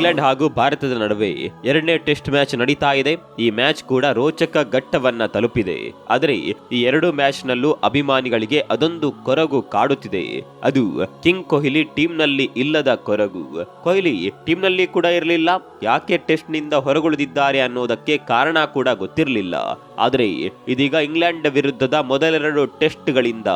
England ಹಾಗೂ ಭಾರತದ ನಡುವೆ ಎರಡನೇ ಟೆಸ್ಟ್ ಮ್ಯಾಚ್ ನಡೀತಾ ಇದೆ. ಈ ಮ್ಯಾಚ್ ಕೂಡ ರೋಚಕ ಘಟ್ಟವನ್ನ ತಲುಪಿದೆ. ಆದರೆ ಈ ಎರಡು ಮ್ಯಾಚ್ ನಲ್ಲೂ ಅಭಿಮಾನಿಗಳಿಗೆ ಅದೊಂದು ಕೊರಗು ಕಾಡುತ್ತಿದೆ. ಅದು ಕಿಂಗ್ ಕೊಹ್ಲಿ ಟೀಮ್ನಲ್ಲಿ ಇಲ್ಲದ ಕೊರಗು. ಕೊಹ್ಲಿ ಟೀಮ್ನಲ್ಲಿ ಕೂಡ ಇರಲಿಲ್ಲ. ಯಾಕೆ ಟೆಸ್ಟ್ನಿಂದ ಹೊರಗುಳಿದಿದ್ದಾರೆ ಅನ್ನೋದಕ್ಕೆ ಕಾರಣ ಕೂಡ ಗೊತ್ತಿರಲಿಲ್ಲ. ಆದರೆ ಇದೀಗ ಇಂಗ್ಲೆಂಡ್ ವಿರುದ್ಧದ ಮೊದಲೆರಡು ಟೆಸ್ಟ್ಗಳಿಂದ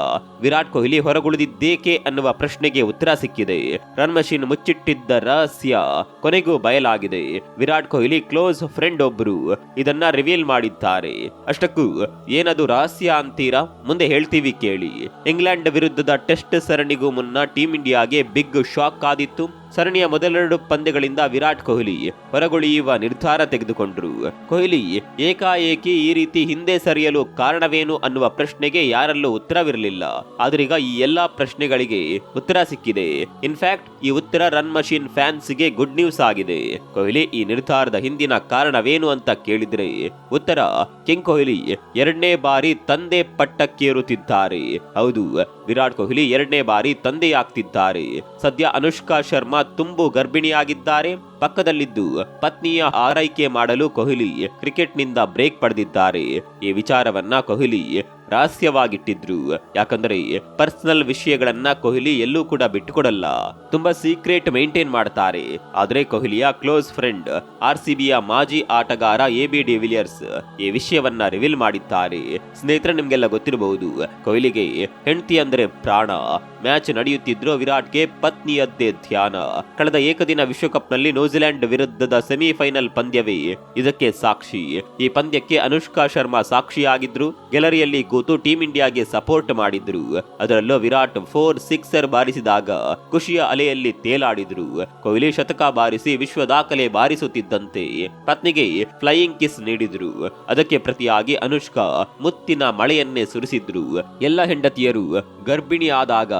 ವಿರಾಟ್ ಕೊಹ್ಲಿ ಹೊರಗುಳಿದಿದ್ದೇಕೆ ಅನ್ನುವ ಪ್ರಶ್ನೆಗೆ ಉತ್ತರ ಸಿಕ್ಕಿದೆ. ರನ್ ಮಷೀನ್ ಮುಚ್ಚಿಟ್ಟಿದ್ದ ರಹಸ್ಯ ಕೊನೆಗೂ ಬಯಲಾಗಿದೆ. ವಿರಾಟ್ ಕೊಹ್ಲಿ ಕ್ಲೋಸ್ ಫ್ರೆಂಡ್ ಒಬ್ರು ಇದನ್ನ ರಿವೀಲ್ ಮಾಡಿದ್ದಾರೆ. ಅಷ್ಟಕ್ಕೂ ಏನದು ರಹಸ್ಯ ಅಂತೀರಾ? ಮುಂದೆ ಹೇಳ್ತೀವಿ ಕೇಳಿ. ಇಂಗ್ಲೆಂಡ್ ವಿರುದ್ಧದ ಟೆಸ್ಟ್ ಸರಣಿಗೂ ಮುನ್ನ ಟೀಂ ಇಂಡಿಯಾಗೆ ಬಿಗ್ ಶಾಕ್ ಆದಿತ್ತು. ಸರಣಿಯ ಮೊದಲೆರಡು ಪಂದ್ಯಗಳಿಂದ ವಿರಾಟ್ ಕೊಹ್ಲಿ ಹೊರಗುಳಿಯುವ ನಿರ್ಧಾರ ತೆಗೆದುಕೊಂಡರು. ಕೊಹ್ಲಿ ಏಕಾಏಕಿ ಈ ರೀತಿ ಹಿಂದೆ ಸರಿಯಲು ಕಾರಣವೇನು ಅನ್ನುವ ಪ್ರಶ್ನೆಗೆ ಯಾರಲ್ಲೂ ಉತ್ತರವಿರಲಿಲ್ಲ. ಆದ್ರೀಗ ಈ ಎಲ್ಲಾ ಪ್ರಶ್ನೆಗಳಿಗೆ ಉತ್ತರ ಸಿಕ್ಕಿದೆ. ಇನ್ಫ್ಯಾಕ್ಟ್ ಈ ಉತ್ತರ ರನ್ ಮಷೀನ್ ಫ್ಯಾನ್ಸ್ಗೆ ಗುಡ್ ನ್ಯೂಸ್ ಆಗಿದೆ. ಕೊಹ್ಲಿ ಈ ನಿರ್ಧಾರದ ಹಿಂದಿನ ಕಾರಣವೇನು ಅಂತ ಕೇಳಿದ್ರೆ, ಉತ್ತರ ಕಿಂಗ್ ಕೊಹ್ಲಿ ಎರಡನೇ ಬಾರಿ ತಂದೆ ಪಟ್ಟಕ್ಕೇರುತ್ತಿದ್ದಾರೆ. ಹೌದು ವಿರಾಟ್ ಕೊಹ್ಲಿ ಎರಡನೇ ಬಾರಿ ತಂದೆಯಾಗ್ತಿದ್ದಾರೆ. ಸದ್ಯ ಅನುಷ್ಕಾ ಶರ್ಮಾ ತುಂಬು ಗರ್ಭಿಣಿಯಾಗಿದ್ದಾರೆ. ಪಕ್ಕದಲ್ಲಿದ್ದು ಪತ್ನಿಯ ಆರೈಕೆ ಮಾಡಲು ಕೊಹ್ಲಿ ಕ್ರಿಕೆಟ್ನಿಂದ ಬ್ರೇಕ್ ಪಡೆದಿದ್ದಾರೆ. ಈ ವಿಚಾರವನ್ನ ಕೊಹ್ಲಿ ರಹಸ್ಯವಾಗಿಟ್ಟಿದ್ರು. ಯಾಕಂದ್ರೆ ಪರ್ಸನಲ್ ವಿಷಯಗಳನ್ನ ಕೊಹ್ಲಿ ಎಲ್ಲೂ ಕೂಡ ಬಿಟ್ಟುಕೊಡಲ್ಲ. ತುಂಬಾ ಸೀಕ್ರೆಟ್ ಮೇಂಟೈನ್ ಮಾಡ್ತಾರೆ. ಆದ್ರೆ ಕೊಹ್ಲಿಯ ಕ್ಲೋಸ್ ಫ್ರೆಂಡ್ ಆರ್ ಸಿ ಬಿಯ ಮಾಜಿ ಆಟಗಾರ ಎ ಬಿ ಡಿವಿಲಿಯರ್ಸ್ ಈ ವಿಷಯವನ್ನ ರಿವೀಲ್ ಮಾಡಿದ್ದಾರೆ. ಸ್ನೇಹಿತರೆ, ನಿಮ್ಗೆಲ್ಲ ಗೊತ್ತಿರಬಹುದು, ಕೊಹ್ಲಿಗೆ ಹೆಂಡತಿ ಅಂದ್ರೆ ಪ್ರಾಣ. ಮ್ಯಾಚ್ ನಡೆಯುತ್ತಿದ್ರು ವಿರಾಟ್ಗೆ ಪತ್ನಿಯದ್ದೇ ಧ್ಯಾನ. ಕಳೆದ ಏಕದಿನ ವಿಶ್ವಕಪ್ನಲ್ಲಿ ನ್ಯೂಜಿಲೆಂಡ್ ವಿರುದ್ಧದ ಸೆಮಿಫೈನಲ್ ಪಂದ್ಯವೇ? ಇದಕ್ಕೆ ಸಾಕ್ಷಿ. ಈ ಪಂದ್ಯಕ್ಕೆ ಅನುಷ್ಕಾ ಶರ್ಮಾ ಸಾಕ್ಷಿಯಾಗಿದ್ರು. ಗ್ಯಾಲರಿಯಲ್ಲಿ ಕೂತು ಟೀಂ ಇಂಡಿಯಾಗೆ ಸಪೋರ್ಟ್ ಮಾಡಿದ್ರು. ಅದರಲ್ಲೂ ವಿರಾಟ್ ಫೋರ್ ಸಿಕ್ಸರ್ ಬಾರಿಸಿದಾಗ ಖುಷಿಯ ಅಲೆಯಲ್ಲಿ ತೇಲಾಡಿದ್ರು. ಕೊಹ್ಲಿ ಶತಕ ಬಾರಿಸಿ ವಿಶ್ವ ದಾಖಲೆ ಬಾರಿಸುತ್ತಿದ್ದಂತೆ ಪತ್ನಿಗೆ ಫ್ಲೈಯಿಂಗ್ ಕಿಸ್ ನೀಡಿದ್ರು. ಅದಕ್ಕೆ ಪ್ರತಿಯಾಗಿ ಅನುಷ್ಕಾ ಮುತ್ತಿನ ಮಳೆಯನ್ನೇ ಸುರಿಸಿದ್ರು. ಎಲ್ಲ ಹೆಂಡತಿಯರು ಗರ್ಭಿಣಿ ಆದಾಗ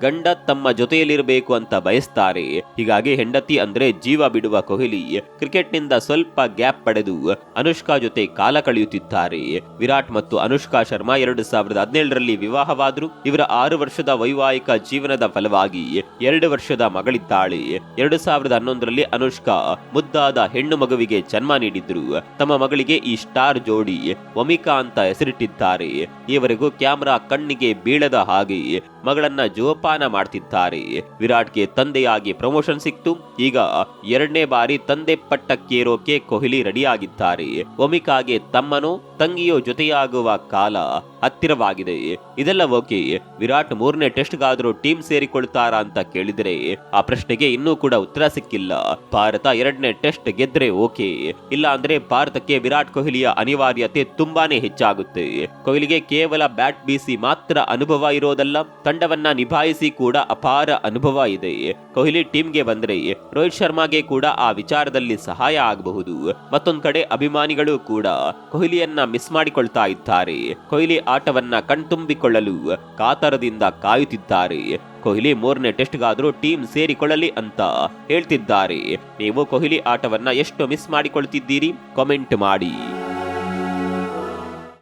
ಗಂಡ ತಮ್ಮ ಜೊತೆಯಲ್ಲಿರಬೇಕು ಅಂತ ಬಯಸ್ತಾರೆ. ಹೀಗಾಗಿ ಹೆಂಡತಿ ಅಂದ್ರೆ ಜೀವ ಬಿಡುವ ಕೊಹ್ಲಿ ಕ್ರಿಕೆಟ್ನಿಂದ ಸ್ವಲ್ಪ ಗ್ಯಾಪ್ ಪಡೆದು ಅನುಷ್ಕಾ ಜೊತೆ ಕಾಲ ಕಳೆಯುತ್ತಿದ್ದಾರೆ. ವಿರಾಟ್ ಮತ್ತು ಅನುಷ್ಕಾ ಶರ್ಮಾ ಎರಡು ಸಾವಿರದ ಹದಿನೇಳರಲ್ಲಿ ವಿವಾಹವಾದ್ರು. ಇವರ ಆರು ವರ್ಷದ ವೈವಾಹಿಕ ಜೀವನದ ಫಲವಾಗಿ ಎರಡು ವರ್ಷದ ಮಗಳಿದ್ದಾಳೆ. ಎರಡು ಸಾವಿರದ ಹನ್ನೊಂದರಲ್ಲಿ ಅನುಷ್ಕಾ ಮುದ್ದಾದ ಹೆಣ್ಣು ಮಗುವಿಗೆ ಜನ್ಮ ನೀಡಿದ್ರು. ತಮ್ಮ ಮಗಳಿಗೆ ಈ ಸ್ಟಾರ್ ಜೋಡಿ ವಮಿಕಾ ಅಂತ ಹೆಸರಿಟ್ಟಿದ್ದಾರೆ. ಈವರೆಗೂ ಕ್ಯಾಮರಾ ಕಣ್ಣಿಗೆ ಬೀಳದ ಹಾಗೆ ಮಗಳನ್ನ ಜೋಪಾನ ಮಾಡ್ತಿದ್ದಾರೆ. ವಿರಾಟ್ಗೆ ತಂದೆಯಾಗಿ ಪ್ರಮೋಷನ್ ಸಿಕ್ತು. ಈಗ ಎರಡನೇ ಬಾರಿ ತಂದೆ ಪಟ್ಟಕ್ಕೇರೋಕೆ ಕೊಹ್ಲಿ ರೆಡಿಯಾಗಿದ್ದಾರೆ ಒಮಿಕಾಗೆ ತಮ್ಮನೋ ತಂಗಿಯೋ ಜೊತೆಯಾಗುವ ಕಾಲ ಹತ್ತಿರವಾಗಿದೆ. ಇದೆಲ್ಲ ಓಕೆ, ವಿರಾಟ್ ಮೂರನೇ ಟೆಸ್ಟ್ಗಾದರೂ ಟೀಮ್ ಸೇರಿಕೊಳ್ತಾರಾ ಅಂತ ಕೇಳಿದರೆ ಆ ಪ್ರಶ್ನೆಗೆ ಇನ್ನೂ ಕೂಡ ಉತ್ತರ ಸಿಕ್ಕಿಲ್ಲ. ಭಾರತ ಎರಡನೇ ಟೆಸ್ಟ್ ಗೆದ್ರೆ ಓಕೆ ಇಲ್ಲ ಅಂದ್ರೆ ಭಾರತಕ್ಕೆ ವಿರಾಟ್ ಕೊಹ್ಲಿಯ ಅನಿವಾರ್ಯತೆ ತುಂಬಾನೇ ಹೆಚ್ಚಾಗುತ್ತೆ. ಕೊಹ್ಲಿಗೆ ಕೇವಲ ಬ್ಯಾಟ್ ಬೀಸಿ ಮಾತ್ರ ಅನುಭವ ಇರೋದಲ್ಲ, ತಂಡವನ್ನ ನಿಭಾಯಿಸಿ ಕೂಡ ಅಪಾರ ಅನುಭವ ಇದೆ. ಕೊಹ್ಲಿ ಟೀಮ್ಗೆ ಬಂದ್ರೆ ರೋಹಿತ್ ಶರ್ಮಾಗೆ ಕೂಡ ಆ ವಿಚಾರದಲ್ಲಿ ಸಹಾಯ ಆಗಬಹುದು. ಮತ್ತೊಂದ್ ಕಡೆ ಅಭಿಮಾನಿಗಳು ಕೂಡ ಕೊಹ್ಲಿಯನ್ನ ಮಿಸ್ ಮಾಡಿಕೊಳ್ತಾ ಇದ್ದಾರೆ. ಕೊಹ್ಲಿ ಆಟವನ್ನ ಕಣ್ತುಂಬಿಕೊಳ್ಳಲು ಕಾತರದಿಂದ ಕಾಯುತ್ತಿದ್ದಾರೆ. ಕೊಹ್ಲಿ ಮೂರನೇ ಟೆಸ್ಟ್ಗಾದರೂ ಟೀಮ್ ಸೇರಿಕೊಳ್ಳಲಿ ಅಂತ ಹೇಳ್ತಿದ್ದಾರೆ. ನೀವು ಕೊಹ್ಲಿ ಆಟವನ್ನ ಎಷ್ಟು ಮಿಸ್ ಮಾಡಿಕೊಳ್ತಿದ್ದೀರಿ? ಕಾಮೆಂಟ್ ಮಾಡಿ.